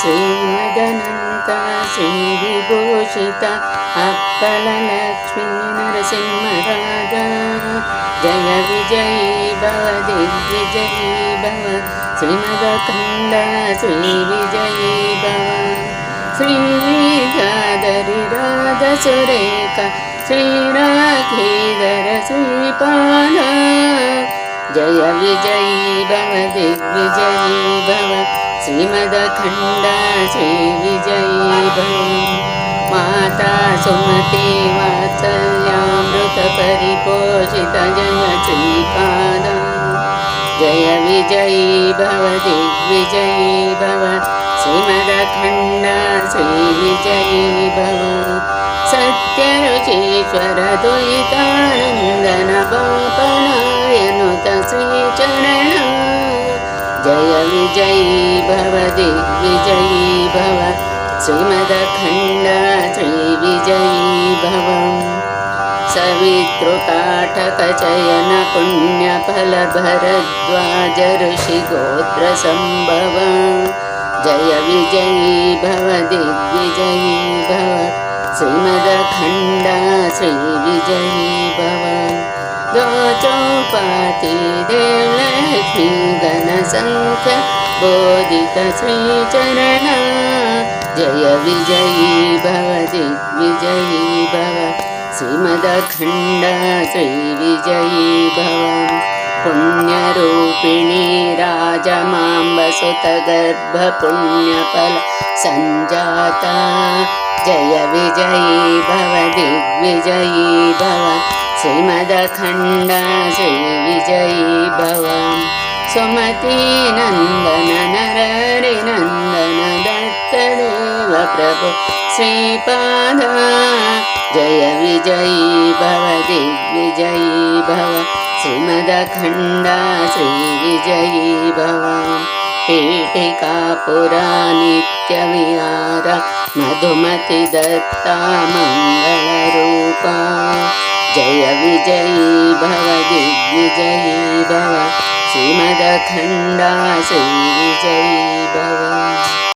श्रीमदनन्त श्रीविभूषित अप्पलक्ष्मी नरसिंहराजा जय विजयी भव, दिग्विजयी भव, श्रीमदखण्ड, श्रीविजयी भव। श्रीविद्याधरिराधसुरेख श्रीराघीधर श्रीपाद जय विजयी भव, दिग्विजयी भव। श्रीमदखण्ड श्रीविजयी भव माता सुमती वात्सल्यामृतपरिपोषित जय श्रीपाद जय विजयी भव। दिग्विजयी भव श्रीमदखण्ड श्रीविजयी भव। सत्यरुचीश्वर द्वैतानन्दन जय विजयी भव दिग्विजयी भव। श्रीमदखण्ड श्रीविजयी भव सवितृकाठकचयन पुण्यफलभरद्वाज ऋषिगोत्रसम्भव जय विजयी भव दिग्विजयी भव श्रीमदखण्ड श्रीविजयी भव। द्वाचौपाति देवलक्ष्मी गणसङ्ख्य बोधित श्रीचरण जय विजयी भव दिग्विजयी भव श्रीमदखण्ड श्रीविजयी भव पुण्यरूपिणी राजमाम्बसुतगर्भपुण्यफल सञ्जाता जय विजयी भव दिग्विजयी भव श्रीमदखण्ड श्रीविजयी भव नररिनन्दन दत्तदेव प्रभु श्रीपाद। जय विजयी भव दिग्विजयी भव। श्रीमदखण्ड श्रीविजयी भव। पीठिकापुरा नित्यविहार मधुमतिदत्ता मङ्गलरूपा। जय विजयी भव दिग्विजयी भव श्रीमदखण्ड श्रीविजयी भव